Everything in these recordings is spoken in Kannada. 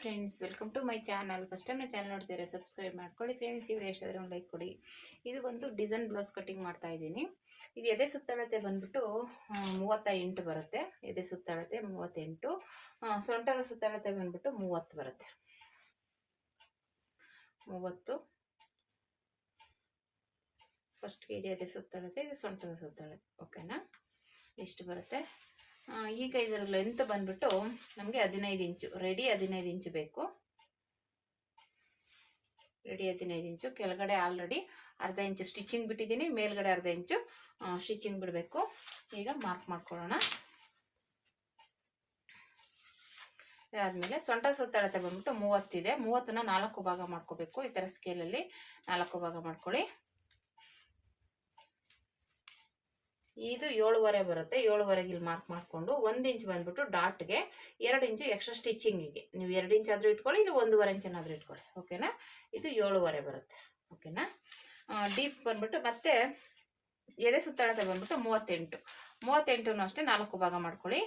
Friends welcome to my channel first time ನನ್ನ ಚಾನಲ್ ನೋಡ್ತಿದ್ರೆ ಸಬ್ಸ್ಕ್ರೈಬ್ ಮಾಡ್ಕೊಳ್ಳಿ ಫ್ರೆಂಡ್ಸ್ ಈ ವಿಡಿಯೋ ಇಷ್ಟಾದರೆ ಒಂದು ಲೈಕ್ ಕೊಡಿ. ಇದು ಒಂದು ಡಿಸೈನ್ ಬ್ಲೌಸ್ ಕಟಿಂಗ್ ಮಾಡ್ತಾ ಇದ್ದೀನಿ. ಇದು ಎದೆ ಸುತ್ತಳತೆ ಬಂದ್ಬಿಟ್ಟು ಮೂವತ್ತ ಎಂಟು ಬರುತ್ತೆ. ಎದೆ ಸುತ್ತಳತೆ ಮೂವತ್ತೆಂಟು ಸೊಂಟದ ಸುತ್ತಳತೆ ಬಂದ್ಬಿಟ್ಟು ಮೂವತ್ತು ಬರುತ್ತೆ. ಮೂವತ್ತು. ಫಸ್ಟ್ಗೆ ಇದೆ ಎದೆ ಸುತ್ತಳತೆ, ಇದು ಸೊಂಟದ ಸುತ್ತಳತೆ. ಓಕೆನಾ ಎಷ್ಟು ಬರುತ್ತೆ? ಈಗ ಇದರ ಲೆಂತ್ ಬಂದ್ಬಿಟ್ಟು ನಮಗೆ ಹದಿನೈದು ಇಂಚು ರೆಡಿ ಹದಿನೈದು ಇಂಚು ಬೇಕು. ರೆಡಿ ಹದಿನೈದು ಇಂಚು, ಕೆಳಗಡೆ ಆಲ್ರೆಡಿ ಅರ್ಧ ಇಂಚು ಸ್ಟಿಚಿಂಗ್ ಬಿಟ್ಟಿದ್ದೀನಿ, ಮೇಲ್ಗಡೆ ಅರ್ಧ ಇಂಚು ಸ್ಟಿಚಿಂಗ್ ಬಿಡಬೇಕು. ಈಗ ಮಾರ್ಕ್ ಮಾಡ್ಕೊಳ್ಳೋಣ. ಅದಾದಮೇಲೆ ಸೊಂಟ ಸುತ್ತಳತೆ ಬಂದ್ಬಿಟ್ಟು ಮೂವತ್ತಿದೆ ಮೂವತ್ತನ್ನ ನಾಲ್ಕು ಭಾಗ ಮಾಡ್ಕೋಬೇಕು. ಈ ಥರ ಸ್ಕೇಲಲ್ಲಿ ನಾಲ್ಕು ಭಾಗ ಮಾಡ್ಕೊಳ್ಳಿ. ಇದು ಏಳುವರೆ ಬರುತ್ತೆ. ಏಳುವರೆಗೆ ಇಲ್ಲಿ ಮಾರ್ಕ್ ಮಾಡಿಕೊಂಡು ಒಂದು ಇಂಚ್ ಬಂದ್ಬಿಟ್ಟು ಡಾಟ್ಗೆ ಎರಡು ಇಂಚು ಎಕ್ಸ್ಟ್ರಾ ಸ್ಟಿಚಿಂಗಿಗೆ ನೀವು ಎರಡು ಇಂಚ್ ಆದರೂ ಇಟ್ಕೊಳ್ಳಿ, ಇಲ್ಲ ಒಂದೂವರೆ ಇಂಚನಾದರೂ ಇಟ್ಕೊಳ್ಳಿ. ಓಕೆನಾ ಇದು ಏಳುವರೆ ಬರುತ್ತೆ. ಓಕೆನಾ ಡೀಪ್ ಬಂದ್ಬಿಟ್ಟು ಮತ್ತೆ ಎದೆ ಸುತ್ತಳತೆ ಬಂದ್ಬಿಟ್ಟು ಮೂವತ್ತೆಂಟು. ಮೂವತ್ತೆಂಟು ಅಷ್ಟೇ ನಾಲ್ಕು ಭಾಗ ಮಾಡ್ಕೊಳ್ಳಿ.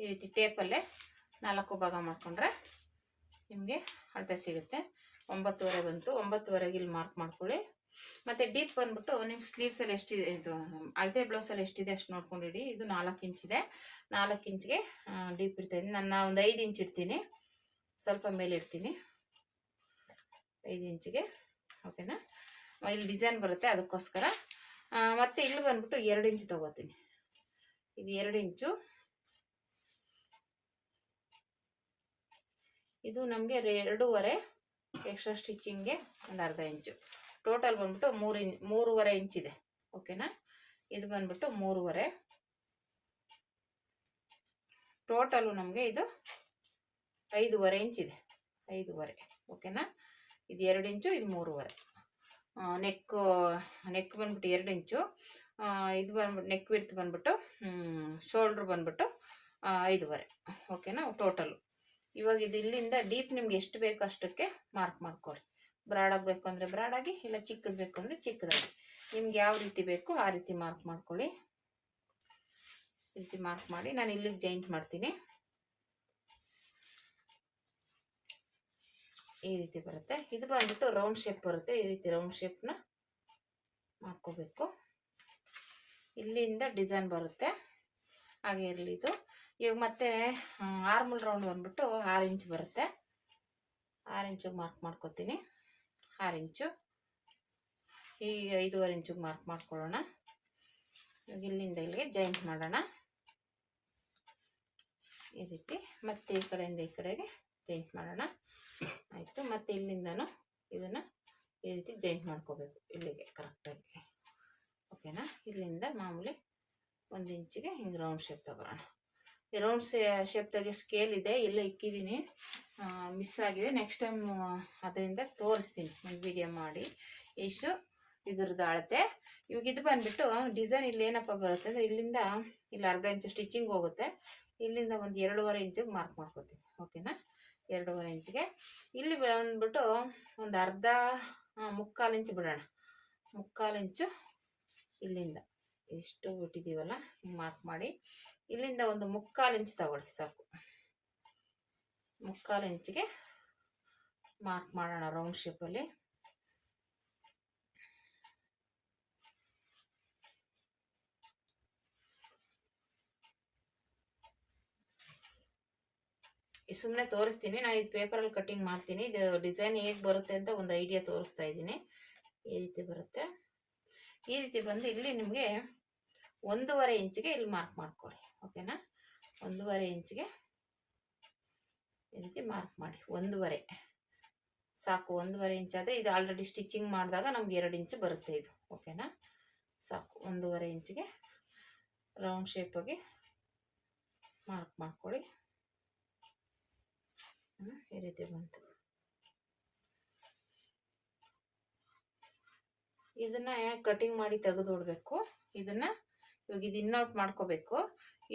ಈ ರೀತಿ ಟೇಪಲ್ಲೇ ನಾಲ್ಕು ಭಾಗ ಮಾಡಿಕೊಂಡ್ರೆ ನಿಮಗೆ ಅಳತೆ ಸಿಗುತ್ತೆ. ಒಂಬತ್ತುವರೆ ಬಂತು. ಒಂಬತ್ತುವರೆಗೆ ಇಲ್ಲಿ ಮಾರ್ಕ್ ಮಾಡ್ಕೊಳ್ಳಿ. ಮತ್ತೆ ಡೀಪ್ ಬಂದ್ಬಿಟ್ಟು ನಿಮ್ಮ ಸ್ಲೀವ್ಸಲ್ಲಿ ಎಷ್ಟಿದೆ, ಇದು ಅಳತೆ ಬ್ಲೌಸಲ್ಲಿ ಎಷ್ಟಿದೆ ಅಷ್ಟು ನೋಡ್ಕೊಂಡಿಡಿ. ಇದು ನಾಲ್ಕು ಇಂಚಿದೆ ನಾಲ್ಕು ಇಂಚ್ಗೆ ಡೀಪ್ ಇರ್ತೀನಿ ನಾನು ಒಂದು ಐದು ಇಂಚ್ ಇಡ್ತೀನಿ. ಸ್ವಲ್ಪ ಮೇಲೆ ಇಡ್ತೀನಿ. ಐದು ಇಂಚಿಗೆ ಓಕೆನಾ ಇಲ್ಲಿ ಡಿಸೈನ್ ಬರುತ್ತೆ ಅದಕ್ಕೋಸ್ಕರ. ಮತ್ತೆ ಇಲ್ಲಿ ಬಂದ್ಬಿಟ್ಟು ಎರಡು ಇಂಚು ತಗೋತೀನಿ. ಇದು ಎರಡು ಇಂಚು ಇದು ನಮಗೆ ಎರಡೂವರೆ ಎಕ್ಸ್ಟ್ರಾ ಸ್ಟಿಚಿಂಗ್ಗೆ ಒಂದು ಅರ್ಧ ಇಂಚು ಟೋಟಲ್ ಬಂದ್ಬಿಟ್ಟು ಮೂರು ಇಂಚ್ ಮೂರುವರೆ ಇದೆ. ಓಕೆನಾ? ಇದು ಬಂದ್ಬಿಟ್ಟು ಮೂರುವರೆ. ಟೋಟಲು ನಮಗೆ ಇದು ಐದೂವರೆ ಇದೆ. ಐದೂವರೆ. ಓಕೆನಾ? ಇದು ಎರಡು ಇಂಚು, ಇದು ಮೂರುವರೆ. ನೆಕ್ ನೆಕ್ ಬಂದ್ಬಿಟ್ಟು ಎರಡು ಇಂಚು. ಇದು ಬಂದ್ಬಿಟ್ಟು ನೆಕ್ ವಿಡ್ತ್ ಬಂದ್ಬಿಟ್ಟು ಶೋಲ್ಡ್ರ್ ಬಂದ್ಬಿಟ್ಟು ಐದೂವರೆ. ಓಕೆನಾ? ಟೋಟಲು. ಇವಾಗ ಇದು ಇಲ್ಲಿಂದ ಡೀಪ್ ನಿಮ್ಗೆ ಎಷ್ಟು ಬೇಕು ಅಷ್ಟಕ್ಕೆ ಮಾರ್ಕ್ ಮಾಡ್ಕೊಳ್ಳಿ. ಬ್ರಾಡ್ ಆಗಬೇಕು ಅಂದರೆ ಬ್ರಾಡ್ ಆಗಿ, ಇಲ್ಲ ಚಿಕ್ಕದು ಬೇಕು ಅಂದರೆ ಚಿಕ್ಕದಾಗಿ ನಿಮ್ಗೆ ಯಾವ ರೀತಿ ಬೇಕು ಆ ರೀತಿ ಮಾರ್ಕ್ ಮಾಡ್ಕೊಳ್ಳಿ. ರೀತಿ ಮಾರ್ಕ್ ಮಾಡಿ, ನಾನು ಇಲ್ಲಿಗೆ ಜಾಯಿಂಟ್ ಮಾಡ್ತೀನಿ. ಈ ರೀತಿ ಬರುತ್ತೆ. ಇದು ಬಂದ್ಬಿಟ್ಟು ರೌಂಡ್ ಶೇಪ್ ಬರುತ್ತೆ. ಈ ರೀತಿ ರೌಂಡ್ ಶೇಪ್ನ ಮಾಡ್ಕೋಬೇಕು. ಇಲ್ಲಿಂದ ಡಿಸೈನ್ ಬರುತ್ತೆ. ಹಾಗೆ ಇರಲಿ ಇದು. ಇವಾಗ ಮತ್ತೆ ಆರ್ಮಲ್ ರೌಂಡ್ ಬಂದ್ಬಿಟ್ಟು ಆರು ಇಂಚ್ ಬರುತ್ತೆ. ಆರು ಇಂಚಿಗೆ ಮಾರ್ಕ್ ಮಾಡ್ಕೋತೀನಿ. ಆರು ಇಂಚು. ಈಗ ಐದೂವರೆ ಇಂಚಿಗೆ ಮಾರ್ಕ್ ಮಾಡ್ಕೊಳ್ಳೋಣ. ಇಲ್ಲಿಂದ ಇಲ್ಲಿಗೆ ಜಾಯಿಂಟ್ ಮಾಡೋಣ. ಈ ರೀತಿ ಮತ್ತೆ ಈ ಕಡೆಯಿಂದ ಈ ಕಡೆಗೆ ಜಾಯಿಂಟ್ ಮಾಡೋಣ. ಆಯಿತು, ಮತ್ತೆ ಇಲ್ಲಿಂದನೂ ಇದನ್ನು ಈ ರೀತಿ ಜಾಯಿಂಟ್ ಮಾಡ್ಕೋಬೇಕು ಇಲ್ಲಿಗೆ ಕರೆಕ್ಟಾಗಿ ಓಕೆನಾ ಇಲ್ಲಿಂದ ಮಾಮೂಲಿ ಒಂದು ಇಂಚಿಗೆ ಹಿಂಗೆ ರೌಂಡ್ ಶೇಪ್ ತಗೊಳ್ಳೋಣ ರೌಂಡ್ ಶೇಪ್ ತೆಗಿಯೋ ಸ್ಕೇಲ್ ಇದೆ, ಎಲ್ಲ ಇಕ್ಕಿದ್ದೀನಿ ಮಿಸ್ ಆಗಿದೆ. ನೆಕ್ಸ್ಟ್ ಟೈಮ್ ಅದರಿಂದ ತೋರಿಸ್ತೀನಿ. ಒಂದು ವಿಡಿಯೋ ಮಾಡಿ. ಎಷ್ಟು ಇದ್ರದ್ದು ಅಳತೆ. ಇವಾಗ ಇದು ಬಂದ್ಬಿಟ್ಟು ಡಿಸೈನ್ ಇಲ್ಲಿ ಏನಪ್ಪ ಬರುತ್ತೆ ಅಂದರೆ, ಇಲ್ಲಿಂದ ಇಲ್ಲಿ ಅರ್ಧ ಇಂಚು ಸ್ಟಿಚಿಂಗ್ ಹೋಗುತ್ತೆ. ಇಲ್ಲಿಂದ ಒಂದು ಎರಡೂವರೆ ಇಂಚಿಗೆ ಮಾರ್ಕ್ ಮಾಡ್ಕೊತೀನಿ. ಓಕೆನಾ ಎರಡೂವರೆ ಇಂಚಿಗೆ ಇಲ್ಲಿ ಬಂದ್ಬಿಟ್ಟು, ಒಂದು ಅರ್ಧ ಮುಕ್ಕಾಲು ಇಂಚು ಬಿಡೋಣ. ಮುಕ್ಕಾಲು ಇಂಚು ಇಲ್ಲಿಂದ. ಇಷ್ಟು ಬಿಟ್ಟಿದ್ದೀವಲ್ಲ ಮಾರ್ಕ್ ಮಾಡಿ. ಇಲ್ಲಿಂದ ಒಂದು ಮುಕ್ಕಾಲು ಇಂಚು ತಗೊಳ್ಳಿ, ಸಾಕು. ಮುಕ್ಕಾಲು ಇಂಚಿಗೆ ಮಾರ್ಕ್ ಮಾಡೋಣ ರೌಂಡ್ ಶೇಪಲ್ಲಿ ಸುಮ್ಮನೆ ತೋರಿಸ್ತೀನಿ, ನಾನು ಇದು ಪೇಪರಲ್ಲಿ ಕಟ್ಟಿಂಗ್ ಮಾಡ್ತೀನಿ. ಇದು ಡಿಸೈನ್ ಹೇಗೆ ಬರುತ್ತೆ ಅಂತ ಒಂದು ಐಡಿಯಾ ತೋರಿಸ್ತಾ ಇದ್ದೀನಿ. ಈ ರೀತಿ ಬರುತ್ತೆ. ಈ ರೀತಿ ಬಂದು ಇಲ್ಲಿ ನಿಮಗೆ ಒಂದೂವರೆ ಇಂಚಿಗೆ ಇಲ್ಲಿ ಮಾರ್ಕ್ ಮಾಡ್ಕೊಳ್ಳಿ ಓಕೆನಾ ಒಂದೂವರೆ ಇಂಚಿಗೆ ಈ ರೀತಿ ಮಾರ್ಕ್ ಮಾಡಿ, ಒಂದೂವರೆ. ಸಾಕು, ಒಂದೂವರೆ ಇಂಚ್ ಆದರೆ ಇದು ಆಲ್ರೆಡಿ ಸ್ಟಿಚಿಂಗ್ ಮಾಡಿದಾಗ ನಮ್ಗೆ ಎರಡು ಇಂಚು ಬರುತ್ತೆ ಇದು ಓಕೆನಾ ಸಾಕು, ಒಂದೂವರೆ ಇಂಚಿಗೆ ರೌಂಡ್ ಶೇಪಾಗಿ ಮಾರ್ಕ್ ಮಾಡ್ಕೊಳ್ಳಿ. ಈ ರೀತಿ ಬಂತು. ಇದನ್ನ ಕಟಿಂಗ್ ಮಾಡಿ ತೆಗೆದು ಬಿಡ್ಬೇಕು ಇದನ್ನ ಇವಾಗ ಇದು ಇನ್ನೌಟ್ ಮಾಡ್ಕೋಬೇಕು.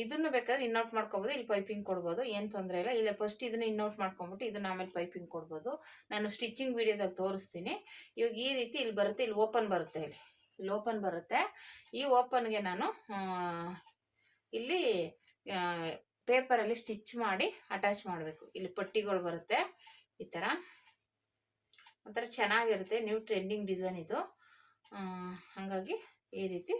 ಇದನ್ನು ಬೇಕಾದ್ರೆ ಇನ್ನೌಟ್ ಮಾಡ್ಕೋಬೋದು. ಇಲ್ಲಿ ಪೈಪಿಂಗ್ ಕೊಡ್ಬೋದು. ಏನು ತೊಂದರೆ ಇಲ್ಲ. ಇಲ್ಲೇ ಫಸ್ಟ್ ಇದನ್ನ ಇನ್ನೌಟ್ ಮಾಡ್ಕೊಂಬಿಟ್ಟು ಇದನ್ನ ಆಮೇಲೆ ಪೈಪಿಂಗ್ ಕೊಡ್ಬೋದು. ನಾನು ಸ್ಟಿಚಿಂಗ್ ವಿಡಿಯೋದಲ್ಲಿ ತೋರಿಸ್ತೀನಿ. ಇವಾಗ ಈ ರೀತಿ ಇಲ್ಲಿ ಬರುತ್ತೆ. ಇಲ್ಲಿ ಓಪನ್ ಬರುತ್ತೆ ಇಲ್ಲಿ. ಇಲ್ಲಿ ಓಪನ್ ಬರುತ್ತೆ. ಈ ಓಪನ್ಗೆ ನಾನು ಇಲ್ಲಿ ಪೇಪರಲ್ಲಿ ಸ್ಟಿಚ್ ಮಾಡಿ ಅಟ್ಯಾಚ್ ಮಾಡಬೇಕು. ಇಲ್ಲಿ ಪಟ್ಟಿಗಳು ಬರುತ್ತೆ. ಈ ಥರ ಒಂಥರ ಚೆನ್ನಾಗಿರುತ್ತೆ. ನ್ಯೂ ಟ್ರೆಂಡಿಂಗ್ ಡಿಸೈನ್ ಇದು. ಹಾಗಾಗಿ ಈ ರೀತಿ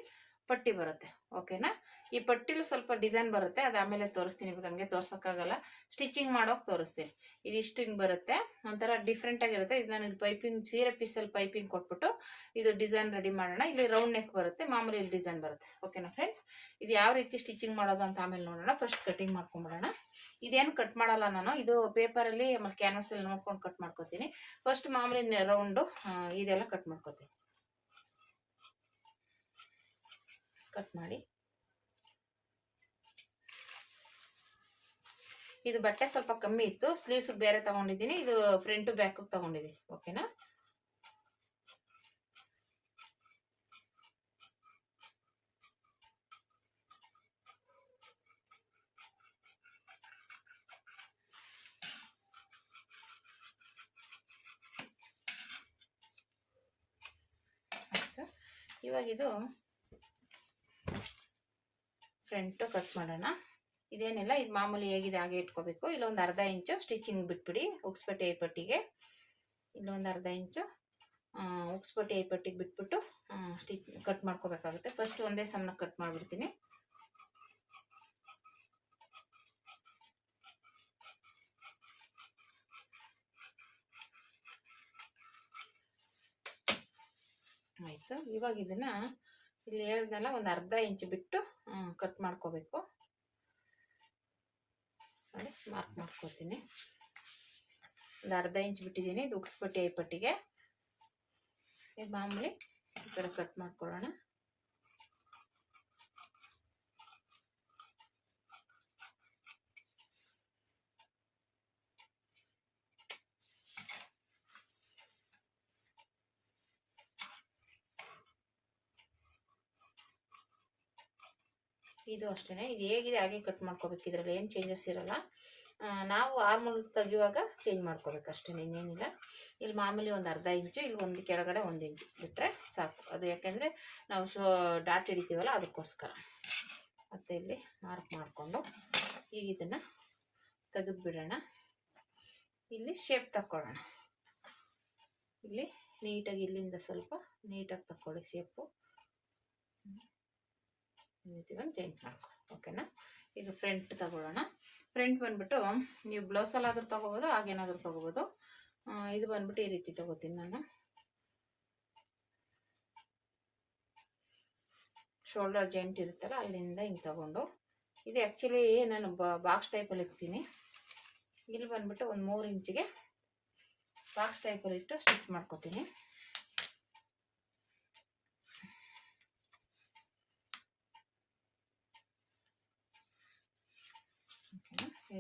ಪಟ್ಟಿ ಬರುತ್ತೆ ಓಕೆನಾ ಈ ಪಟ್ಟಿಲು ಸ್ವಲ್ಪ ಡಿಸೈನ್ ಬರುತ್ತೆ, ಅದು ಆಮೇಲೆ ತೋರಿಸ್ತೀನಿ ಇವಾಗ ಹಂಗೆ ತೋರ್ಸೋಕ್ಕಾಗಲ್ಲ. ಸ್ಟಿಚಿಂಗ್ ಮಾಡೋಕೆ ತೋರಿಸ್ತೀನಿ. ಇದಿಷ್ಟು ಹಿಂಗೆ ಬರುತ್ತೆ, ಒಂಥರ ಡಿಫ್ರೆಂಟ್ ಆಗಿರುತ್ತೆ. ಇದು ನಾನು ಪೈಪಿಂಗ್ ಸೀರೆ ಪೀಸಲ್ಲಿ ಪೈಪಿಂಗ್ ಕೊಟ್ಬಿಟ್ಟು ಇದು ಡಿಸೈನ್ ರೆಡಿ ಮಾಡೋಣ. ಇಲ್ಲಿ ರೌಂಡ್ ನೆಕ್ ಬರುತ್ತೆ, ಮಾಮೂಲಿ ಇಲ್ಲಿ ಡಿಸೈನ್ ಬರುತ್ತೆ ಓಕೆನಾ ಫ್ರೆಂಡ್ಸ್ ಇದು ಯಾವ ರೀತಿ ಸ್ಟಿಚಿಂಗ್ ಮಾಡೋದು ಅಂತ ಆಮೇಲೆ ನೋಡೋಣ. ಫಸ್ಟ್ ಕಟಿಂಗ್ ಮಾಡ್ಕೊಂಬಿಡೋಣ. ಇದೇನು ಕಟ್ ಮಾಡಲ್ಲ ನಾನು, ಇದು ಪೇಪರಲ್ಲಿ ಆಮೇಲೆ ಕ್ಯಾನ್ವಸಲ್ಲಿ ನೋಡ್ಕೊಂಡು ಕಟ್ ಮಾಡ್ಕೋತೀನಿ. ಫಸ್ಟ್ ಮಾಮೂಲಿ ರೌಂಡು ಇದೆಲ್ಲ ಕಟ್ ಮಾಡ್ಕೊತೀನಿ. ಕಟ್ ಮಾಡಿ. ಇದು ಬಟ್ಟೆ ಸ್ವಲ್ಪ ಕಮ್ಮಿ ಇತ್ತು. ಸ್ಲೀವ್ಸ್ ಬೇರೆ ತಗೊಂಡಿದ್ದೀನಿ. ಇದು ಫ್ರಂಟ್ ಬ್ಯಾಕ್ ತಗೊಂಡಿದ್ದೀನಿ. ಓಕೆನಾ ಇವಾಗಿದು ಫ್ರಂಟು ಕಟ್ ಮಾಡೋಣ. ಇದೇನಿಲ್ಲ ಇದು ಮಾಮೂಲಿ ಹೇಗಿದೆ ಹಾಗೆ ಇಟ್ಕೋಬೇಕು. ಇಲ್ಲೊಂದು ಅರ್ಧ ಇಂಚು ಸ್ಟಿಚಿಂಗ್ ಬಿಟ್ಬಿಡಿ, ಉಕ್ಸ್ಪಟ್ಟಿ ಐಪಟ್ಟಿಗೆ ಇಲ್ಲೊಂದು ಅರ್ಧ ಇಂಚು ಉಕ್ಸ್ಪಟ್ಟಿ ಐಪಟ್ಟಿಗೆ ಬಿಟ್ಬಿಟ್ಟು ಸ್ಟಿಚ್ ಕಟ್ ಮಾಡ್ಕೋಬೇಕಾಗುತ್ತೆ. ಫಸ್ಟ್ ಒಂದೇ ಸಮನ ಕಟ್ ಮಾಡಿಬಿಡ್ತೀನಿ. ಆಯಿತು. ಇವಾಗ ಇದನ್ನ ಇಲ್ಲಿ ಹೇಳ್ದಲ್ಲ ಒಂದು ಅರ್ಧ ಇಂಚು ಬಿಟ್ಟು ಕಟ್ ಮಾಡ್ಕೋಬೇಕು. ನೋಡಿ ಮಾರ್ಕ್ ಮಾಡ್ಕೋತೀನಿ. ಒಂದು ಅರ್ಧ ಇಂಚ್ ಬಿಟ್ಟಿದ್ದೀನಿ, ಇದು ಐಪಟ್ಟಿಗೆ ಮಾಮೂಲಿ ಈ ಥರ ಕಟ್ ಮಾಡ್ಕೊಳ್ಳೋಣ. ಇದು ಅಷ್ಟೇ ಇದು ಹೇಗಿದೆ ಹಾಗೆ ಕಟ್ ಮಾಡ್ಕೋಬೇಕು. ಇದರಲ್ಲಿ ಏನು ಚೇಂಜಸ್ ಇರೋಲ್ಲ. ನಾವು ಆರ್ಮೂಲ್ ತೆಗಿಯುವಾಗ ಚೇಂಜ್ ಮಾಡ್ಕೋಬೇಕು ಅಷ್ಟೇ ಇನ್ನೇನಿಲ್ಲ. ಇಲ್ಲಿ ಮಾಮೂಲಿ ಒಂದು ಅರ್ಧ ಇಂಚು ಇಲ್ಲಿ ಒಂದು ಕೆಳಗಡೆ ಒಂದು ಇಂಚು ಬಿಟ್ಟರೆ ಸಾಕು. ಅದು ಯಾಕೆಂದರೆ ನಾವು ಶೋ ಡಾಟ್ ಹಿಡಿತೀವಲ್ಲ ಅದಕ್ಕೋಸ್ಕರ. ಮತ್ತು ಇಲ್ಲಿ ಮಾರ್ಕ್ ಮಾಡಿಕೊಂಡು ಈಗ ಇದನ್ನು ತೆಗೆದು ಬಿಡೋಣ. ಇಲ್ಲಿ ಶೇಪ್ ತಕ್ಕೊಳ್ಳೋಣ. ಇಲ್ಲಿ ನೀಟಾಗಿ ಇಲ್ಲಿಂದ ಸ್ವಲ್ಪ ನೀಟಾಗಿ ತಕ್ಕೊಳ್ಳಿ ಶೇಪು ಒಂದು ಚೇಂಜ್ ಮಾಡ್ಕೊಳ್ಳಿ ಓಕೆನಾ? ಈಗ ಫ್ರಂಟ್ ತಗೊಳ್ಳೋಣ. ಫ್ರಂಟ್ ಬಂದ್ಬಿಟ್ಟು ನೀವು ಬ್ಲೌಸಲ್ಲಾದರೂ ತೊಗೋಬೋದು, ಹಾಗೇನಾದರೂ ತೊಗೋಬೋದು. ಇದು ಬಂದ್ಬಿಟ್ಟು ಈ ರೀತಿ ತಗೋತೀನಿ ನಾನು. ಶೋಲ್ಡರ್ ಜಾಯಿಂಟ್ ಇರುತ್ತಲ್ಲ, ಅಲ್ಲಿಂದ ಹಿಂಗೆ ತಗೊಂಡು. ಇದು ಆ್ಯಕ್ಚುಲಿ ನಾನು ಬಾಕ್ಸ್ ಟೈಪಲ್ಲಿ ಇಡ್ತೀನಿ. ಇಲ್ಲಿ ಬಂದ್ಬಿಟ್ಟು ಒಂದು ಮೂರು ಇಂಚಿಗೆ ಬಾಕ್ಸ್ ಟೈಪಲ್ಲಿ ಇಟ್ಟು ಸ್ಟಿಚ್ ಮಾಡ್ಕೊತೀನಿ.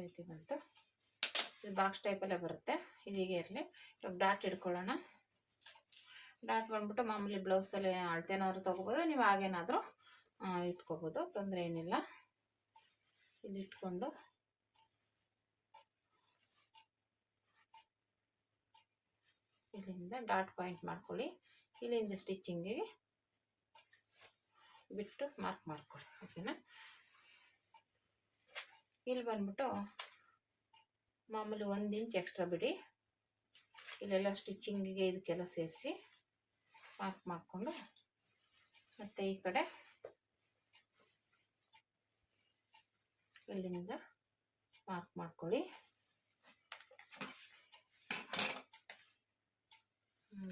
ರೀತಿ ಬಂತು ಇದು ಬಾಕ್ಸ್ ಟೈಪಲ್ಲೇ ಬರುತ್ತೆ. ಹೀಗೆ ಇರಲಿ. ಇವಾಗ ಡಾಟ್ ಇಟ್ಕೊಳ್ಳೋಣ ಡಾಟ್ ಬಂದ್ಬಿಟ್ಟು ಮಾಮೂಲಿ ಬ್ಲೌಸಲ್ಲಿ ಅಳತೆನಾದ್ರು ತೊಗೋಬೋದು. ನೀವು ಹಾಗೇನಾದರೂ ಇಟ್ಕೋಬೋದು. ತೊಂದರೆ ಏನಿಲ್ಲ. ಇಲ್ಲಿ ಇಟ್ಕೊಂಡು. ಇಲ್ಲಿಂದ ಡಾಟ್ ಪಾಯಿಂಟ್ ಮಾಡ್ಕೊಳ್ಳಿ. ಇಲ್ಲಿಂದ ಸ್ಟಿಚ್ಚಿಂಗಿಗೆ ಬಿಟ್ಟು ಮಾರ್ಕ್ ಮಾಡ್ಕೊಳ್ಳಿ. ಓಕೆನಾ ಇಲ್ಲಿ ಬಂದ್ಬಿಟ್ಟು ಮಾಮೂಲಿ ಒಂದು ಇಂಚ್ ಎಕ್ಸ್ಟ್ರಾ ಬಿಡಿ. ಇಲ್ಲೆಲ್ಲ ಸ್ಟಿಚ್ಚಿಂಗಿಗೆ ಇದಕ್ಕೆಲ್ಲ ಸೇರಿಸಿ ಮಾರ್ಕ್ ಮಾಡಿಕೊಂಡು ಮತ್ತು ಈ ಕಡೆ ಇಲ್ಲಿಂದ ಮಾರ್ಕ್ ಮಾಡ್ಕೊಳ್ಳಿ.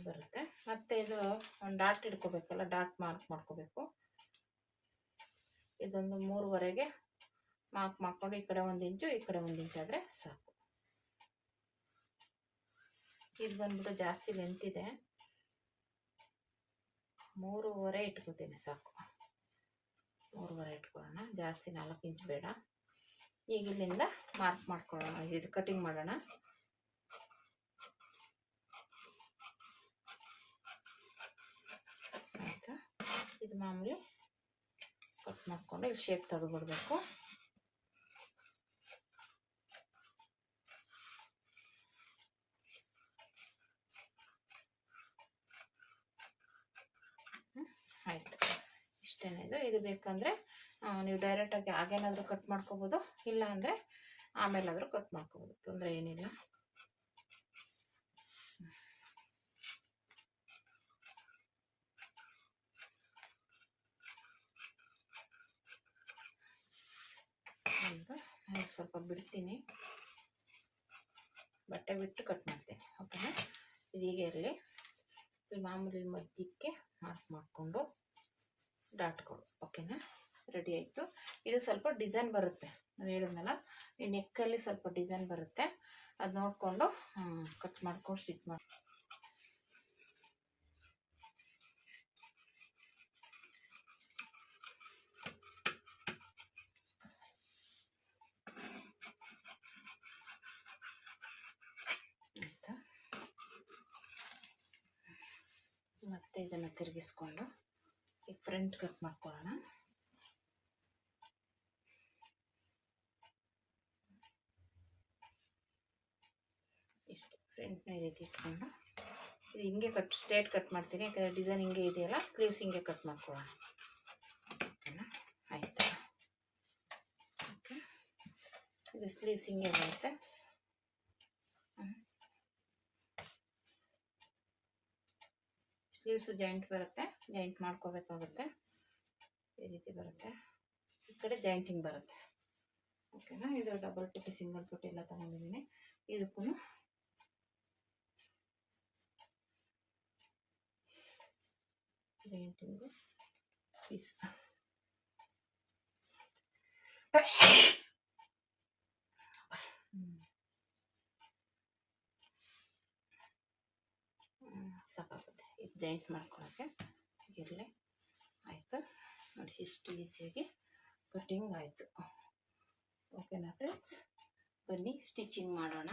ಬರುತ್ತೆ. ಮತ್ತೆ ಇದು ಒಂದು ಡಾಟ್ ಇಟ್ಕೋಬೇಕಲ್ಲ ಡಾಟ್ ಮಾರ್ಕ್ ಮಾಡ್ಕೋಬೇಕು. ಇದೊಂದು ಮೂರುವರೆಗೆ ಮಾರ್ಕ್ ಮಾಡ್ಕೊಂಡು ಈ ಕಡೆ ಒಂದು ಇಂಚು, ಈ ಕಡೆ ಒಂದು ಇಂಚು ಆದರೆ ಸಾಕು. ಇದು ಬಂದ್ಬಿಟ್ಟು ಜಾಸ್ತಿ ಬೆಂತಿದೆ ಮೂರುವರೆ ಇಟ್ಕೋತೀನಿ, ಸಾಕು. ಮೂರುವರೆ ಇಟ್ಕೊಳ್ಳೋಣ, ಜಾಸ್ತಿ ನಾಲ್ಕು ಇಂಚು ಬೇಡ. ಈಗ ಇಲ್ಲಿಂದ ಮಾರ್ಕ್ ಮಾಡ್ಕೊಳ್ಳೋಣ, ಇದು ಕಟಿಂಗ್ ಮಾಡೋಣ. ಆಯಿತಾ? ಇದು ಮಾಮೂಲಿ ಕಟ್ ಮಾಡಿಕೊಂಡು ಇಲ್ಲಿ ಶೇಪ್ ತೆಗೆದುಬಿಡ್ಬೇಕು ಆಯಿತು ಇಷ್ಟೇನೆ ಇದು ಬೇಕಂದರೆ ನೀವು ಡೈರೆಕ್ಟಾಗಿ ಆಗೇನಾದರೂ ಕಟ್ ಮಾಡ್ಕೋಬೋದು, ಇಲ್ಲ ಅಂದರೆ ಆಮೇಲಾದರೂ ಕಟ್ ಮಾಡ್ಕೋಬೋದು, ತೊಂದರೆ ಏನಿಲ್ಲ. ಸ್ವಲ್ಪ ಬಿಡ್ತೀನಿ. ಬಟ್ಟೆ ಬಿಟ್ಟು ಕಟ್ ಮಾಡ್ತೀನಿ ಓಕೆನಾ ಇದೀಗ ಇರಲಿ. ಮಾಮೂಲಿ ಮಧ್ಯಕ್ಕೆ ಮಾರ್ಕ್ ಮಾಡಿಕೊಂಡು. ಡಾಟ್ಗಳು ಓಕೆನಾ? ರೆಡಿ ಆಯಿತು. ಇದು ಸ್ವಲ್ಪ ಡಿಸೈನ್ ಬರುತ್ತೆ. ನಾನು ಹೇಳಿದ್ನಲ್ಲ, ಈ ನೆಕ್ಕಲ್ಲಿ ಸ್ವಲ್ಪ ಡಿಸೈನ್ ಬರುತ್ತೆ. ಅದು ನೋಡಿಕೊಂಡು ಕಟ್ ಮಾಡ್ಕೊಂಡು ಸ್ಟಿಚ್ ಮಾಡಿ ಮತ್ತೆ ಇದನ್ನು ತಿರುಗಿಸ್ಕೊಂಡು. ಈ ಫ್ರಂಟ್ ಕಟ್ ಮಾಡ್ಕೊಳ್ಳೋಣ. ಇಷ್ಟು ಫ್ರಂಟ್ನ ಈ ರೀತಿ ಇಟ್ಕೊಂಡು. ಇದು ಹಿಂಗೆ ಕಟ್ ಸ್ಟ್ರೇಟ್ ಕಟ್ ಮಾಡ್ತೀನಿ, ಯಾಕಂದರೆ ಡಿಸೈನ್ ಹಿಂಗೆ ಇದೆಯಲ್ಲ ಸ್ಲೀವ್ಸ್ ಹಿಂಗೆ ಕಟ್ ಮಾಡ್ಕೊಳ್ಳೋಣ. ಓಕೆನಾ? ಆಯ್ತಾ? ಇದು ಸ್ಲೀವ್ಸ್ ಹಿಂಗೆ ಬರುತ್ತೆ. ಸ್ಲೀವ್ಸು ಜಾಯಿಂಟ್ ಬರುತ್ತೆ, ಜಾಯಿಂಟ್ ಮಾಡ್ಕೋಬೇಕಾಗುತ್ತೆ. ಈ ರೀತಿ ಬರುತ್ತೆ. ಈ ಕಡೆ ಜಾಯಿಂಟಿಂಗ್ ಬರುತ್ತೆ. ಓಕೆನಾ? ಇದು ಡಬಲ್ ಪುಟ್ಟಿ, ಸಿಂಗಲ್ ಪುಟ್ಟಿ ಎಲ್ಲ ತಗೊಂಡಿದ್ದೀನಿ. ಇದಕ್ಕೂ ಜಾಯಿಂಟಿಂಗು ಪೀಸ್. ಇದು ಜಾಯಿಂಟ್ ಮಾಡ್ಕೊಳಕ್ಕೆ ಇರಲಿ ಆಯಿತು. ನೋಡಿ, ಇಷ್ಟು ಈಸಿಯಾಗಿ ಕಟ್ಟಿಂಗ್ ಆಯಿತು. ಓಕೆನಾ ಫ್ರೆಂಡ್ಸ್ ಬನ್ನಿ ಸ್ಟಿಚಿಂಗ್ ಮಾಡೋಣ.